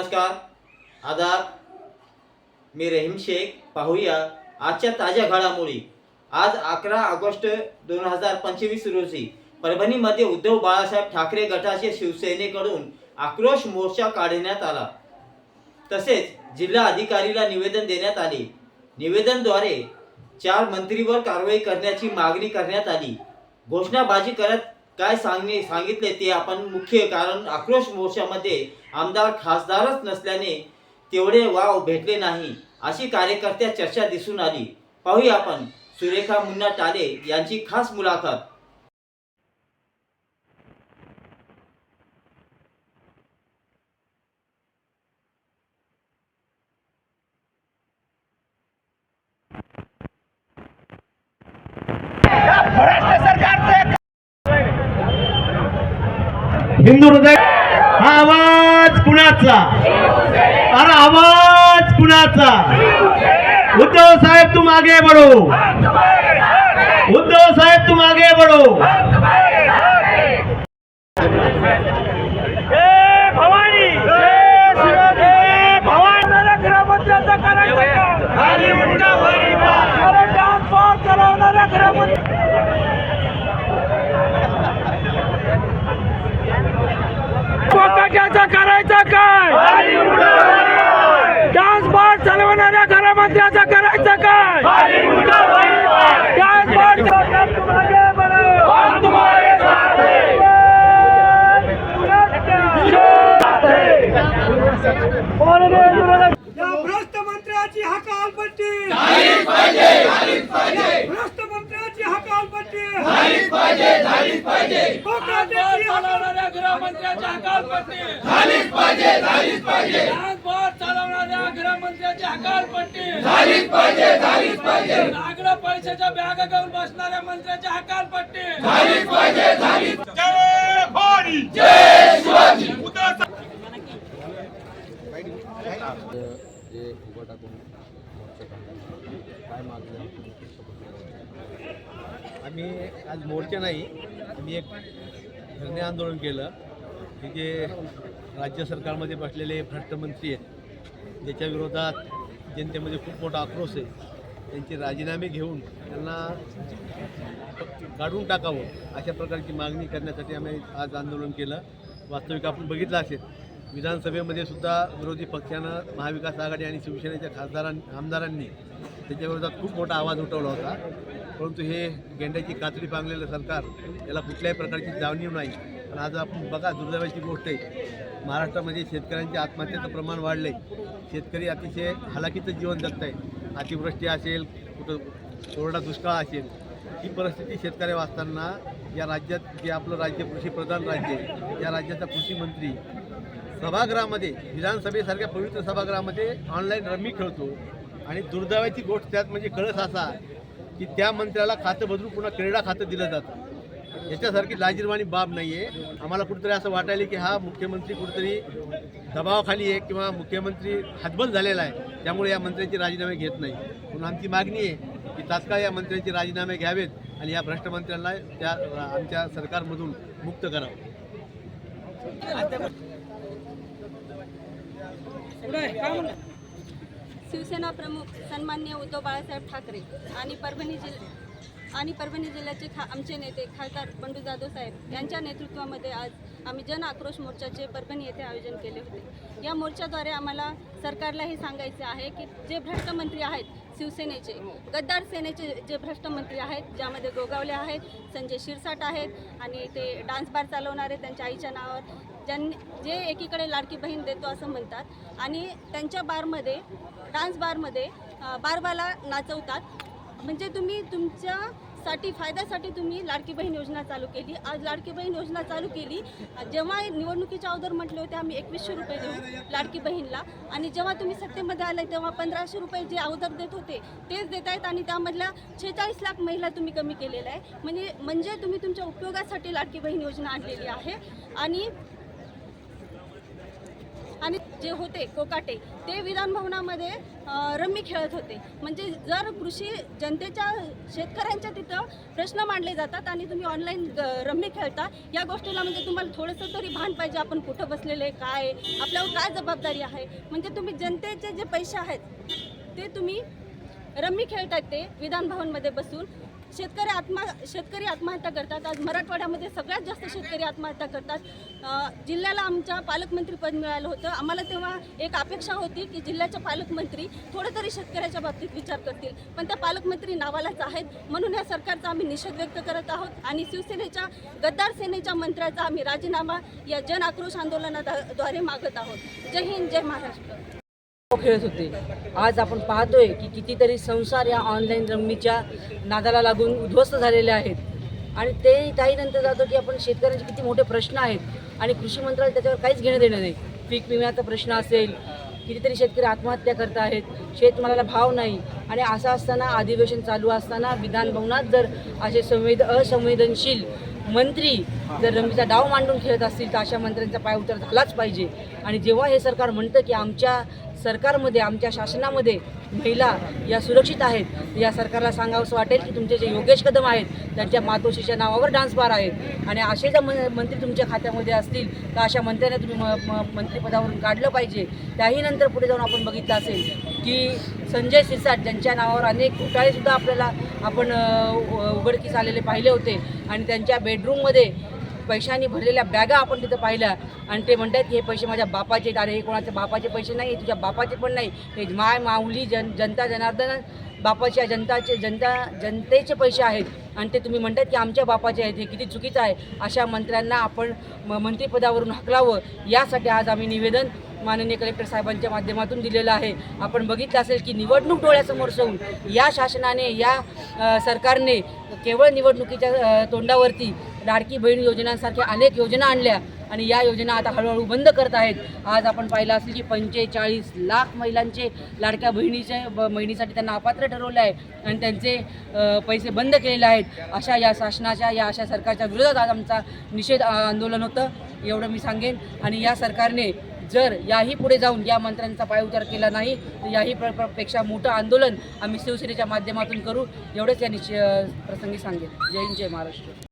नमस्कार आदाब मी रहीम शेख. पाहूया आजच्या ताज्या घडामोडी. आज अकरा ऑगस्ट दोन हजार पंचवीस रोजी परभणीमध्ये उद्धव बाळासाहेब ठाकरे गटाचे शिवसेनेकडून आक्रोश मोर्चा काढण्यात आला. तसेच जिल्हा अधिकारीला निवेदन देण्यात आले. निवेदनद्वारे चार मंत्रीवर कारवाई करण्याची मागणी करण्यात आली. घोषणाबाजी करत काय सांगणे सांगितले ते आपण मुख्य कारण आक्रोश मोर्चामध्ये आमदार खासदारच नसल्याने तेवढे वाव भेटले नाही. अशी कार्यकर्त्या चर्चा दिसून आली. पाहूया आपण सुरेखा मुन्ना टाले यांची खास मुलाखत. हिंदू हृदय हा आवाज कुणाचा? अरे आवाज कुणाचा? उद्धव साहेब तुम आगे बढ़ो उद्धव साहेब तुम आगे बढ़ो भवानी भवानी ग्रामपंचायतचा करायचा अरे डान्स फॉर चालवणाऱ्या ग्रामपंचायत कोकाट्याचा करायचा काय डान्स बार चालवणाऱ्या घरामंत्र्याचा करायचं काय डान्स बार या भ्रष्ट हकालपट्टी भ्रष्ट मंत्र्याची हकालपट्टी कोकणाची हलवणाऱ्या गृहमंत्र्याची हकालपट्टी झालीच पाहिजे झालीच पाहिजे. चालवणाऱ्या गृहमंत्र्याची हकालपट्टी झालीच पाहिजे झालीच पाहिजे. नागडं पैशाच्या बॅगा घेऊन बसणाऱ्या मंत्र्याची हकालपट्टी झालीच पाहिजे झालीच जय भवानी. जय शिवाजी. जे उभं टाकून काय मागण्या आम्ही आज मोर्चा नाही आम्ही एक धरणे आंदोलन केलं. की जे राज्य सरकारमध्ये बसलेले भ्रष्ट मंत्री आहेत. ज्याच्या विरोधात जनतेमध्ये खूप मोठा आक्रोश आहे. त्यांचे राजीनामे घेऊन त्यांना काढून टाकावं अशा प्रकारची मागणी करण्यासाठी आम्ही आज आंदोलन केलं. वास्तविक आपण बघितलं असेल विधानसभेमध्ये सुद्धा विरोधी पक्षानं महाविकास आघाडी आणि शिवसेनेच्या खासदारां आमदारांनी त्याच्याविरोधात खूप मोठा आवाज उठवला होता. परंतु हे गेंड्याची कातडी पांगलेलं सरकार याला कुठल्याही प्रकारची जाणीव नाही. आणि आज आपण बघा दुर्दैवाची गोष्ट आहे महाराष्ट्रामध्ये शेतकऱ्यांच्या आत्महत्येचं प्रमाण वाढलं आहे शेतकरी अतिशय हलाखीचं जीवन जगत आहे अतिवृष्टी असेल कुठं कोरडा दुष्काळ असेल ही परिस्थिती शेतकऱ्या वाचताना या राज्यात जे आपलं राज्य कृषीप्रधान राज्य आहे या राज्याचा कृषी मंत्री सभागृहामध्ये विधानसभेसारख्या पवित्र सभागृहामध्ये ऑनलाईन रमी खेळतो. आणि दुर्दैवाची गोष्ट त्यात म्हणजे कळस असा की त्या मंत्र्याला खातं बदलून पुन्हा क्रीडा खातं दिलं जातं. याच्यासारखी लाजीरवाणी बाब नाही आहे आम्हाला कुठेतरी असं वाटायला की हा मुख्यमंत्री कुठेतरी दबावाखाली आहे किंवा मुख्यमंत्री हातबल झालेला आहे त्यामुळे या मंत्र्यांचे राजीनामे घेत नाही. म्हणून आमची मागणी आहे की तात्काळ या मंत्र्यांचे राजीनामे घ्यावेत आणि या भ्रष्ट मंत्र्यांना त्या आमच्या सरकारमधून मुक्त करावं. शिवसेना प्रमुख सन्मान्य उद्धव बाळासाहेब ठाकरे आणि परभणी जिल्हा आणि परभणी जिल्ह्याचे खा आमचे नेते खासदार बंडू जाधव साहेब यांच्या नेतृत्वामध्ये आज आम्ही जन आक्रोश मोर्चाचे परभणी येथे आयोजन केले होते. या मोर्चाद्वारे आम्हाला सरकारला हे सांगायचे आहे की जे भ्रष्ट मंत्री आहेत शिवसेनेचे गद्दार सेनेचे जे भ्रष्ट मंत्री आहेत ज्यामध्ये गोगावले आहेत संजय शिरसाट आहेत आणि ते डान्स बार चालवणारे त्यांच्या आईच्या नावावर ज्यांनी जे एकीकडे लाडकी बहीण देतो असं म्हणतात आणि त्यांच्या बारमध्ये डान्स बारमध्ये बारवाला बारबाला नाचवतात. म्हणजे तुम्ही तुमच्या साठी फायद्यासाठी तुम्ही लाडकी बहीण योजना चालू केली. आज लाडकी बहीण योजना चालू केली. जेव्हा निवडणुकीच्या अगोदर म्हटले होते आम्ही एकवीसशे रुपये देऊ लाडकी बहीणला. आणि जेव्हा तुम्ही सत्तेमध्ये आले तेव्हा पंधराशे रुपये जे अगोदर देत होते तेच देत आहेत आणि त्यामधल्या छेचाळीस लाख महिला तुम्ही कमी केलेल्या आहे. म्हणजे म्हणजे तुम्ही तुमच्या उपयोगासाठी लाडकी बहीण योजना आणलेली आहे. आणि जे होते कोकाटे ते विधान भवनामध्ये रम्मी खेळत होते. म्हणजे जर कृषी जनतेच्या शेतकऱ्यांच्या तिथं प्रश्न मांडले जातात आणि तुम्ही ऑनलाईन रम्मी खेळता या गोष्टीला म्हणजे तुम्हाला थोडंसं तरी भान पाहिजे आपण कुठं बसलेले काय आपल्यावर काय जबाबदारी आहे? म्हणजे तुम्ही जनतेचे जे पैसे आहेत ते तुम्ही रम्मी खेळतात ते विधान भवनमध्ये बसून शेतकरी आत्मा शेतकरी आत्महत्या करतात. आज मराठवाड्यामध्ये सगळ्यात जास्त शेतकरी आत्महत्या करतात. जिल्ह्याला आमच्या पालकमंत्रीपद मिळालं होतं. आम्हाला तेव्हा एक अपेक्षा होती की जिल्ह्याच्या पालकमंत्री थोडं तरी शेतकऱ्याच्या बाबतीत विचार करतील. पण त्या पालकमंत्री नावालाच आहेत. म्हणून या सरकारचा आम्ही निषेध व्यक्त करत आहोत. आणि शिवसेनेच्या गद्दार सेनेच्या मंत्र्याचा आम्ही राजीनामा या जन आक्रोश आंदोलनाद्वारे मागत आहोत. जय हिंद जय महाराष्ट्र. खेळत होते. आज आपण पाहतोय की कितीतरी संसार या ऑनलाईन रम्मीच्या नादाला लागून उद्ध्वस्त झालेले आहेत. आणि ते काही नंतर जातो की आपण शेतकऱ्यांचे किती मोठे प्रश्न आहेत आणि कृषी मंत्रालय त्याच्यावर काहीच घेणं देणं नाही. पीक विम्याचा प्रश्न असेल कितीतरी शेतकरी आत्महत्या करत आहेत शेतमालाला भाव नाही. आणि असं असताना अधिवेशन चालू असताना विधानभवनात जर असे संवेद असंवेदनशील मंत्री जर रमीचा डाव मांडून खेळत असतील तर अशा मंत्र्यांचा पाय उतर झालाच पाहिजे. आणि जेव्हा हे सरकार म्हणतं की आमच्या सरकारमध्ये आमच्या शासनामध्ये महिला या सुरक्षित आहेत. या सरकारला सांगावंसं वाटेल की तुमचे जे योगेश कदम आहेत त्यांच्या मातोश्रीच्या नावावर डान्स बार आहेत. आणि असे जर मंत्री तुमच्या खात्यामध्ये असतील तर अशा मंत्र्यांना तुम्ही म म मंत्रिपदावरून काढलं पाहिजे. त्याही नंतर पुढे जाऊन आपण बघितलं असेल की संजय सिरसाट ज्यांच्या नावावर अनेक घोटाळेसुद्धा आपल्याला आपण उघडकीस आलेले पाहिले होते. आणि त्यांच्या बेडरूममध्ये पैशांनी भरलेल्या बॅगा आपण तिथं पाहिल्या. आणि ते म्हणतात की हे पैसे माझ्या बापाचे अरे हे कोणाचे बापाचे पैसे नाही तुझ्या बापाचे पण नाही. हे माय माऊली जन जनता जनार्दन बापाच्या जनताचे जनता जनतेचे पैसे आहेत. आणि ते तुम्ही म्हणतात की आमच्या बापाचे आहेत हे किती चुकीचं आहे. अशा मंत्र्यांना आपण म मंत्रिपदावरून हकलावं. यासाठी आज आम्ही निवेदन माननीय कलेक्टर साहेबांच्या माध्यमातून दिलेलं आहे. आपण बघितलं असेल की निवडणूक डोळ्यासमोर सोडून या शासनाने या सरकारने केवळ निवडणुकीच्या तोंडावरती लाडकी बहीण योजनांसारख्या अनेक योजना आणल्या आणि या योजना आता हळूहळू बंद करत आहेत. आज आपण पाहिलं असेल की पंचेचाळीस लाख महिलांचे लाडक्या बहिणीचे ब- बहिणीसाठी त्यांना अपात्र ठरवलं आहे आणि त्यांचे पैसे बंद केलेले आहेत. अशा या शासनाच्या या अशा सरकारच्या विरोधात आज आमचा निषेध आंदोलन होतं. एवढं मी सांगेन. आणि या सरकारने जर याही पुढे जाऊन या मंत्र्यांचा पायउतार केला नाही तर याही प्रपेक्षा मोठं आंदोलन आम्ही शिवसेनेच्या माध्यमातून करू. एवढंच या निश्च प्रसंगी सांगेन. जय हिंद जय महाराष्ट्र.